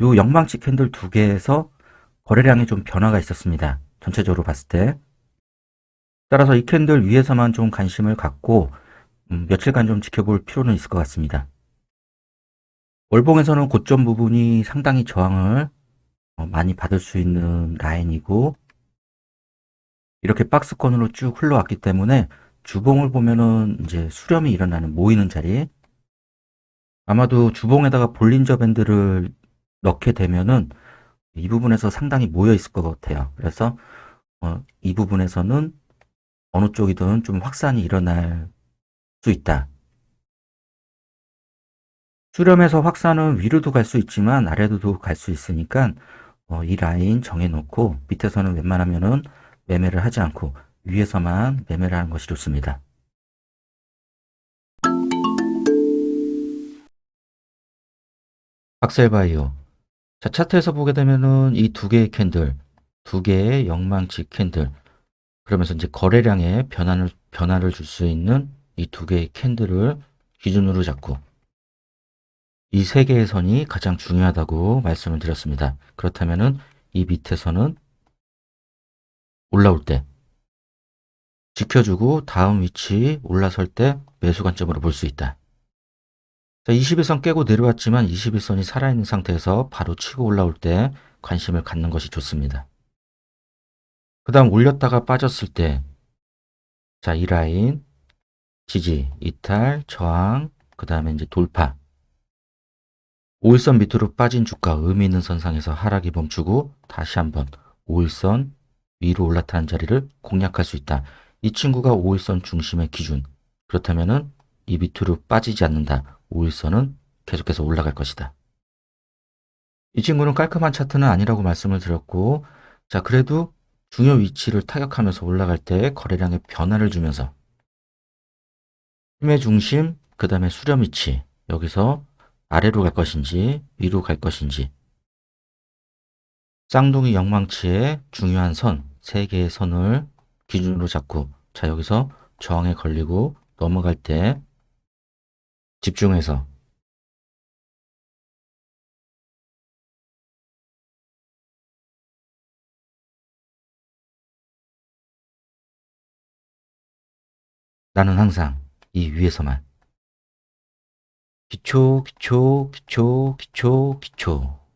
요 영망치 캔들 두 개에서 거래량에 좀 변화가 있었습니다. 전체적으로 봤을 때. 따라서 이 캔들 위에서만 좀 관심을 갖고 음, 며칠간 좀 지켜볼 필요는 있을 것 같습니다. 월봉에서는 고점 부분이 상당히 저항을 어, 많이 받을 수 있는 라인이고 이렇게 박스권으로 쭉 흘러왔기 때문에 주봉을 보면은 이제 수렴이 일어나는 모이는 자리 아마도 주봉에다가 볼린저 밴드를 넣게 되면은 이 부분에서 상당히 모여 있을 것 같아요. 그래서 어, 이 부분에서는 어느 쪽이든 좀 확산이 일어날 수 있다. 수렴에서 확산은 위로도 갈 수 있지만 아래로도 갈 수 있으니까 어, 이 라인 정해놓고 밑에서는 웬만하면은 매매를 하지 않고 위에서만 매매를 하는 것이 좋습니다. 박셀바이오. 자, 차트에서 보게 되면은 이 두 개의 캔들, 두 개의 영망치 캔들, 그러면서 이제 거래량에 변화를, 변화를 줄 수 있는 이 두 개의 캔들을 기준으로 잡고 이 세 개의 선이 가장 중요하다고 말씀을 드렸습니다. 그렇다면은 이 밑에서는 올라올 때 지켜주고 다음 위치 올라설 때 매수 관점으로 볼 수 있다. 자, 21선 깨고 내려왔지만 21선이 살아있는 상태에서 바로 치고 올라올 때 관심을 갖는 것이 좋습니다. 그 다음 올렸다가 빠졌을 때, 자, 이 라인, 지지, 이탈, 저항, 그 다음에 이제 돌파. 5일선 밑으로 빠진 주가 의미 있는 선상에서 하락이 멈추고 다시 한번 5일선 위로 올라타는 자리를 공략할 수 있다. 이 친구가 5일선 중심의 기준. 그렇다면은 이 밑으로 빠지지 않는다. 5일선은 계속해서 올라갈 것이다. 이 친구는 깔끔한 차트는 아니라고 말씀을 드렸고, 자, 그래도 중요 위치를 타격하면서 올라갈 때 거래량에 변화를 주면서 힘의 중심, 그 다음에 수렴 위치, 여기서 아래로 갈 것인지 위로 갈 것인지 쌍둥이 영망치의 중요한 선, 세 개의 선을 기준으로 잡고 자 여기서 저항에 걸리고 넘어갈 때 집중해서 나는 항상 이 위에서만 기초, 기초, 기초, 기초, 기초.